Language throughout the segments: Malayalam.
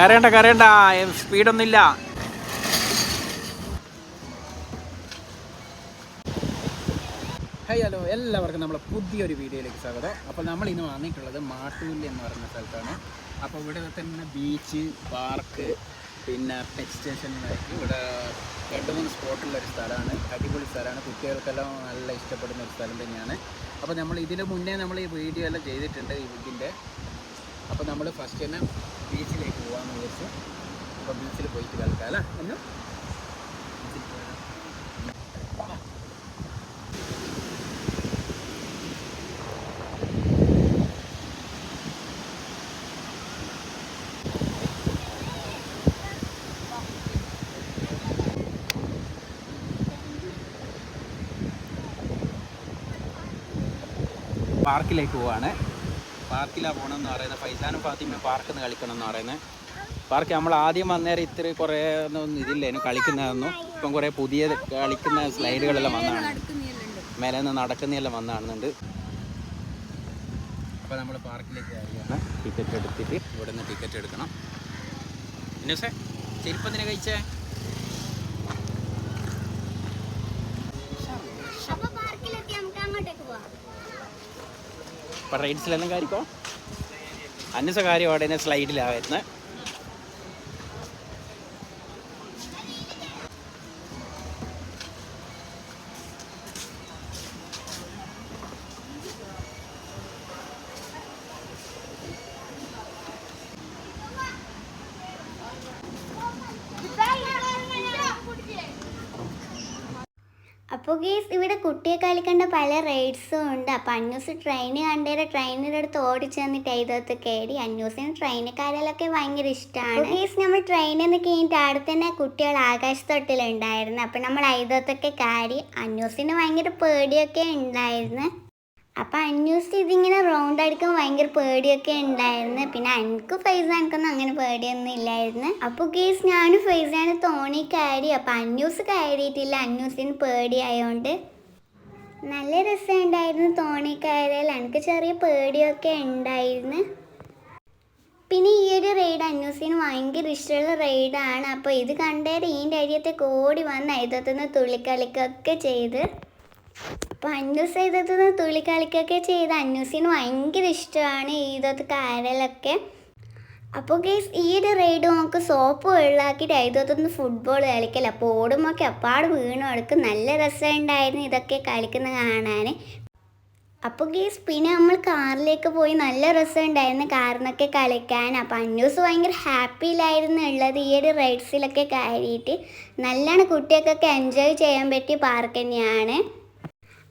കരയണ്ട കരയണ്ട. സ്പീഡൊന്നുമില്ല. Hi hello. എല്ലാവർക്കും നമ്മളെ പുതിയൊരു വീഡിയോയിലേക്ക് സ്വാഗതം. അപ്പോൾ നമ്മൾ ഇന്ന് വന്നിട്ടുള്ളത് മാട്ടൂൽ എന്ന് പറയുന്ന സ്ഥലത്താണ്. അപ്പോൾ ഇവിടെ തന്നെ ബീച്ച് പാർക്ക് പിന്നെ പെറ്റ് സ്റ്റേഷനിലായിട്ട് ഇവിടെ രണ്ട് മൂന്ന് സ്പോട്ടുള്ള ഒരു സ്ഥലമാണ്. അടിപൊളി സ്ഥലമാണ്. കുട്ടികൾക്കെല്ലാം നല്ല ഇഷ്ടപ്പെടുന്ന ഒരു സ്ഥലം തന്നെയാണ്. അപ്പോൾ നമ്മൾ ഇതിന് മുന്നേ നമ്മൾ ഈ വീഡിയോ എല്ലാം ചെയ്തിട്ടുണ്ട് ഇതിന്റെ അപ്പോൾ നമ്മൾ ഫസ്റ്റ് തന്നെ ബീച്ചിലേക്ക് പോകാമെന്ന് വിചാരിച്ചു അപ്പോൾ ബീച്ചിൽ പോയിട്ട് കളിക്കാം അല്ലേ? എന്ന് പാർക്കിലേക്ക് പോവാണ്. പാർക്കിലാണ് പോകണമെന്ന് പറയുന്നത് ഫൈസാനും ഫാത്തിമ പാർക്കിൽ നിന്ന് കളിക്കണം എന്ന് പറയുന്നത് പാർക്ക് നമ്മൾ ആദ്യം വന്നേരം ഇത്തിരി കുറേ ഒന്നും ഇതില്ലായിരുന്നു കളിക്കുന്നതൊന്നും ഇപ്പം കുറേ പുതിയ കളിക്കുന്ന സ്ലൈഡുകളെല്ലാം വന്നതാണ്. മേലെ നിന്ന് നടക്കുന്നതെല്ലാം വന്നാണെന്നുണ്ട് അപ്പോൾ നമ്മൾ പാർക്കിലേക്ക് കയറിയാണ്. ടിക്കറ്റ് എടുത്തിട്ട് ഇവിടെ നിന്ന് ടിക്കറ്റ് എടുക്കണം. ഇന്നസേ ചെരുപ്പത്തിന് കഴിച്ചേ അപ്പൊ പാർക്കിലെത്തി നമുക്ക് അങ്ങോട്ടേക്ക് പോവാം ഇപ്പം റൈഡ്സിലെല്ലാം കാര്യക്കോ? അന്നസ അവിടെ തന്നെ സ്ലൈഡിലാണ് അപ്പോൾ ഗേസ് ഇവിടെ കുട്ടിയെ കളിക്കേണ്ട പല റൈഡ്സും ഉണ്ട്. അപ്പോൾ അന്യൂസ് ട്രെയിൻ കണ്ടേരെ ട്രെയിനിന്റെ അടുത്ത് ഓടിച്ചു തന്നിട്ട് എഴുതത്ത് കയറി അന്യൂസിന് ട്രെയിനുകാരിലൊക്കെ ഭയങ്കര ഇഷ്ടമാണ് ഗേസ് നമ്മൾ ട്രെയിനിൽ നിന്ന് കഴിഞ്ഞിട്ട് അവിടെ തന്നെ കുട്ടികൾ ആകാശത്തൊട്ടിലുണ്ടായിരുന്നു അപ്പോൾ നമ്മൾ എഴുതത്തൊക്കെ കയറി അന്യൂസിന് ഭയങ്കര പേടിയൊക്കെ ഉണ്ടായിരുന്നു. അപ്പം അന്യൂസ് ഇതിങ്ങനെ റൗണ്ട് അടിക്കാൻ ഭയങ്കര പേടിയൊക്കെ ഉണ്ടായിരുന്നു. പിന്നെ എനിക്ക് ഫൈസാനക്കൊന്നും അങ്ങനെ പേടിയൊന്നും ഇല്ലായിരുന്നു. അപ്പോൾ കേസ് ഞാനും ആണ് തോണി കയറി. അപ്പൊ അന്യൂസ് കയറിയിട്ടില്ല. അന്യൂസിന് പേടിയായോണ്ട്. നല്ല രസമുണ്ടായിരുന്നു തോണി കയറിയാൽ എനിക്ക് ചെറിയ പേടിയൊക്കെ ഉണ്ടായിരുന്നു. പിന്നെ ഈ ഒരു റൈഡ് അന്യൂസിന് ഭയങ്കര ഇഷ്ടമുള്ള റൈഡാണ് അപ്പോൾ ഇത് കണ്ടേര് ഈന്റെ അരിയത്തെ കോടി വന്ന് അയത്തത്തുനിന്ന് തുള്ളിക്കളിക്കൊക്കെ ചെയ്ത്. അപ്പോൾ അന്നൂസ് ചെയ്തത് തുള്ളിക്കളിക്കൊക്കെ ചെയ്ത് അന്നൂസിന് ഭയങ്കര ഇഷ്ടമാണ് ഇതൊക്കെ കാരലൊക്കെ അപ്പോൾ ഗേസ് ഈ ഒരു റൈഡ് നമുക്ക് സോപ്പ് വെള്ളമാക്കിയിട്ട് ഇതൊന്ന് ഫുട്ബോൾ കളിക്കല. അപ്പോൾ ഓടുമൊക്കെ അപ്പാട് വീണു അടുക്ക് നല്ല രസമുണ്ടായിരുന്നു ഇതൊക്കെ കളിക്കുന്ന കാണാൻ അപ്പോൾ ഗേസ് പിന്നെ നമ്മൾ കാറിലേക്ക് പോയി നല്ല രസമുണ്ടായിരുന്നു കാറിനൊക്കെ കളിക്കാൻ. അപ്പോൾ അന്യൂസ് ഭയങ്കര ഹാപ്പിയിലായിരുന്നു ഉള്ളത് ഈ ഒരു റൈഡ്സിലൊക്കെ കയറിയിട്ട്. നല്ലോണം കുട്ടികൾക്കൊക്കെ എൻജോയ് ചെയ്യാൻ പറ്റിയ പാർക്ക് തന്നെയാണ്.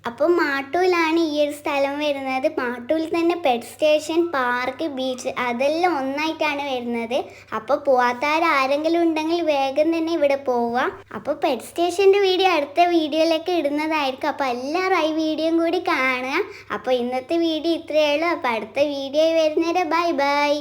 അപ്പോൾ മാട്ടൂലാണ് ഈ ഒരു സ്ഥലം വരുന്നത്. മാട്ടൂൽ തന്നെ പെറ്റ് സ്റ്റേഷൻ പാർക്ക് ബീച്ച് അതെല്ലാം ഒന്നായിട്ടാണ് വരുന്നത്. അപ്പോൾ പോവാത്താർ ആരെങ്കിലും ഉണ്ടെങ്കിൽ വേഗം തന്നെ ഇവിടെ പോവാം. അപ്പോൾ പെറ്റ് സ്റ്റേഷന്റെ വീഡിയോ അടുത്ത വീഡിയോയിലേക്ക് ഇടുന്നതായിരിക്കും. അപ്പോൾ എല്ലാവരും ഈ വീഡിയോയും കൂടി കാണുക. അപ്പോൾ ഇന്നത്തെ വീഡിയോ ഇത്രയേ ഉള്ളൂ. അപ്പോൾ അടുത്ത വീഡിയോ വരുന്നവരെ ബൈ ബൈ